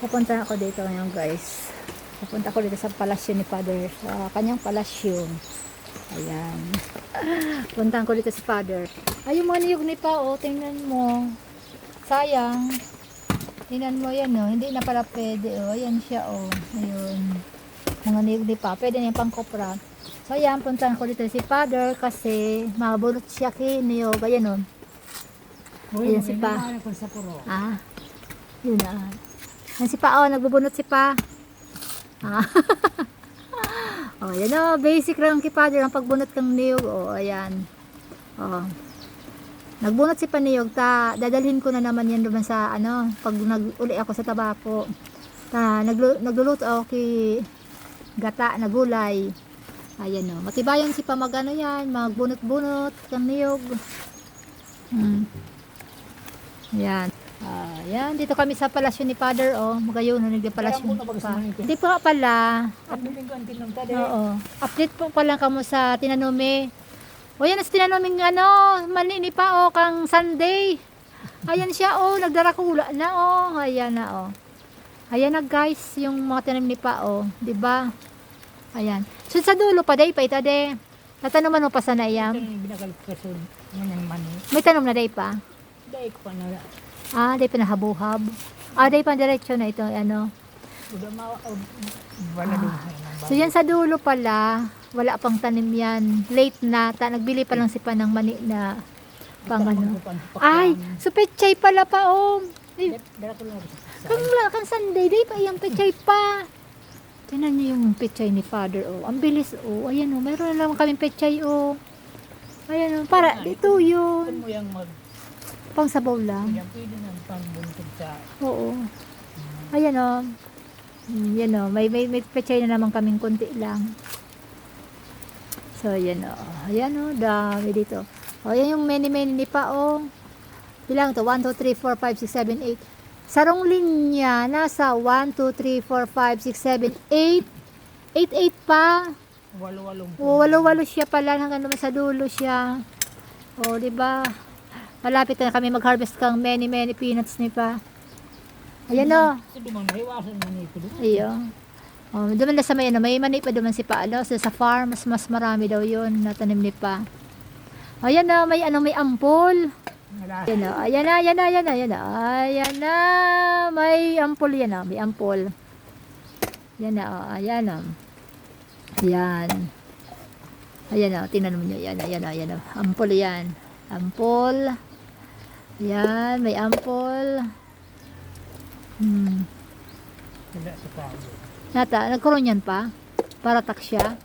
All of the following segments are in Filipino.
Pupunta ako dito ngayon guys. Pupunta ako dito sa palasyo ni Father. Sa kanyang palasyo. Ayan. Puntahan ko dito si Father. Ay, yung mga niyog ni pa, oh. Tingnan mo. Sayang. Tingnan mo yan, oh. Hindi na pala pwede, oh. Ayan siya, oh. Ayun. Mga niyog ni pa. Pwede na yung pangkopra. So, ayan. Puntahan ko dito si Father kasi mabulot siya kiniyog. Ayan, oh. Ayan si Pa. Ah. Yun na. Yan si Pa, oh, nagbubunot si Pa. Ah. oh, yan oh, basic lang kay Father ang pagbunot ng niyog. Oh, ayan. Oh. Nagbunot si Paniyog, ta, dadalhin ko na naman yan naman sa, ano, pag nag-uli ako sa tabako. Ta, naglu- nagluluto ako kay gata na gulay. Ayan oh. Matibayan si pa mag ano yan, magbunot-bunot ng niyog. Hmm. Ayan. Ah, yan, dito kami sa palasyo ni Father, oh. Magayon, nagdi palasyo. Kaya muna bagas pa. Hindi pa pala. Tinong tadi. Oo. Update po pala kamo sa tinanumi. O yan, sa tinanuming ano, manini pa, oh, kang Sunday. Ayan siya, oh, nagdarakula na, oh. Ayan na, oh. Ayan na, guys, yung mga tinanim ni pa, oh. 'Di ba? Ayan. So, sa dulo pa, day pa, ita, de. Natanuman mo pa sa naiyam. mani. May tanom na, day pa. Dahil ko pa na. Ah, day pa na habuhab. Ah, day pa diretsyo na ito, ano. So yan sa dulo pala, wala pang tanim yan. Late na, ta, nagbili pa lang si pa ng mani na pang ano. Ay, so pechay pala pa oh. Ay, lang. kang kang Sunday, day pa iyang pechay pa. Tingnan niyo yung pechay ni Father oh. Ang bilis oh. Ayan oh, meron na naman kaming pechay oh. Ayan oh, para Kung yun. mo yung mag... Pang sabaw lang. Yan pwede nang pangbuntog sa... Oo. Ayan o. Mm, Yan o. May, may, may pechay na naman kaming konti lang. So, yan o. Ayan o. Dami dito. O, yan yung many many ni pa o. Bilang to. 1, 2, 3, 4, 5, 6, 7, 8. Sarong linya. Nasa 1, 2, 3, 4, 5, 6, 7, 8. 8, 8 pa. Walo-walong. O, walo-walo siya pala. Hanggang naman sa dulo siya. O, di ba? Malapit na kami mag-harvest kang many many peanuts ni pa. Ayan o. Iyo. Oh, duman na sa may ano, may mani pa duman si Paalo. So, sa farm, mas mas marami daw yun na tanim ni Pa. Ayan na, may ano, may ampol. Ayan na, ayan na, ayan na, ayan na, ayan na, ayan na, may ampol yan na, may ampol. Yan na, oh, ayan na. Yan. Ayan na, tingnan mo nyo, yan, ayan na, ayan na, ampol yan. Ampol. Yan, may ampol. Hmm. Wala sa tao. Nata, nagkaroon yan pa. Para tak siya.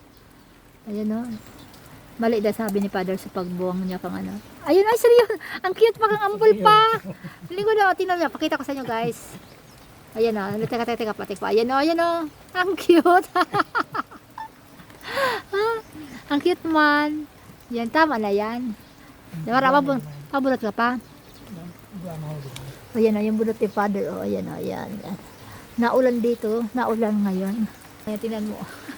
Ayan o. Mali daw sabi ni Father sa pagbuwang niya kang ano. Ayun, ay seryoso. Ang cute pa kang ampul pa. Ko na, tinan niya. Pakita ko sa inyo guys. Ayan o. Teka, teka, teka, patik pa. Ayan o, ayan o. Ang cute. Ah, ang cute man. Yan, tama na yan. Pabun pabunot ka pa. O, yung bunot ni Father. O, ayan o, ayan. Naulan dito. Naulan ngayon. Ayan, tinan mo.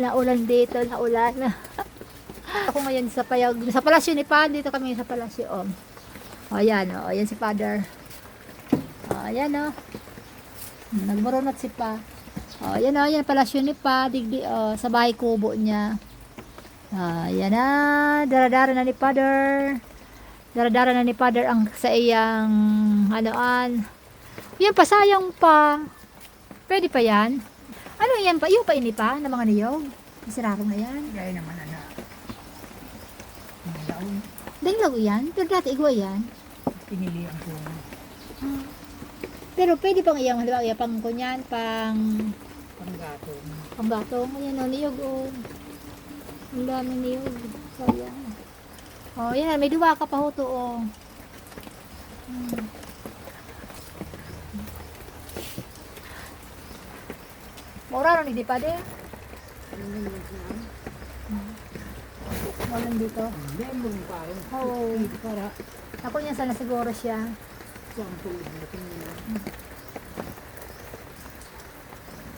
naulan dito, naulan. Ako ngayon sa payag, sa palasyo ni Pa, dito kami sa palasyo. O, o ayan o, ayan si Father. O, ayan o. Nagmarunot si Pa. O, ayan o, ayan palasyo ni Pa, digdi, o, sa bahay kubo niya. Ah, ayan na, daradara na ni Father. Daradara na ni Father ang sa iyang anoan. Yan pa, sayang pa. Pwede pa yan. Ano yan pa? Yung pa ini pa na mga niyog. Masararo na yan. Gaya naman na. Dahil lago yan. Pero dati igwa yan. Pinilihan ko. Ah. Pero pwede pang iyang halimbawa iya pang kunyan, pang Panggato. pang gatong. Ayan o, niyog o. Ang dami niyog. Sayang. Oh, yan. May duwa ka pa ho to o. Hmm. Maura ron, hindi pa din. Walang dito. Lemon pa rin. Oo. Para Ako niya sana siguro siya. sample na ito.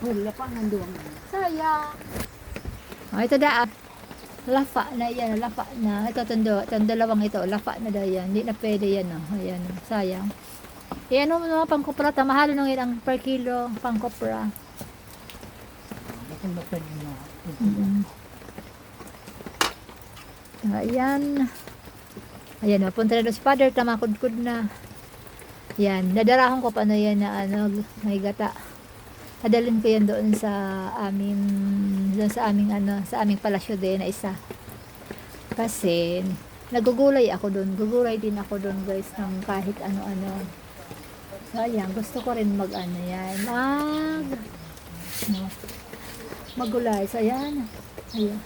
Wala pa nanduwang. Sayang. Oh, ito da. Lafa na yan, lafa na. Ito, itong, do- itong dalawang ito, lafa na daw yan. Hindi na pwede yan, oh. Ayan, oh. sayang. Eh, ano mo naman pang kopra? Tamahalo nung ilang per kilo pang kopra. Bakit ba pwede na? Mm. Ayan. Ayan, napunta na doon si Father. Tamakod-kod na. Yan. Nadarahon ko pa na yan na ano, may gata. Nadalhin ko yan doon sa aming, doon sa aming ano, sa aming palasyo din na isa. Kasi, nagugulay ako doon. Gugulay din ako doon guys ng kahit ano-ano. So, ayan. Gusto ko rin mag ano yan. Mag, no, magulay. So, ayan. Ayan.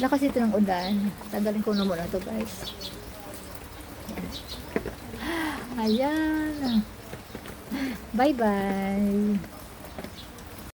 Lakas ito ng ulan. Tagalin ko na muna to guys. Ayan. Bye-bye.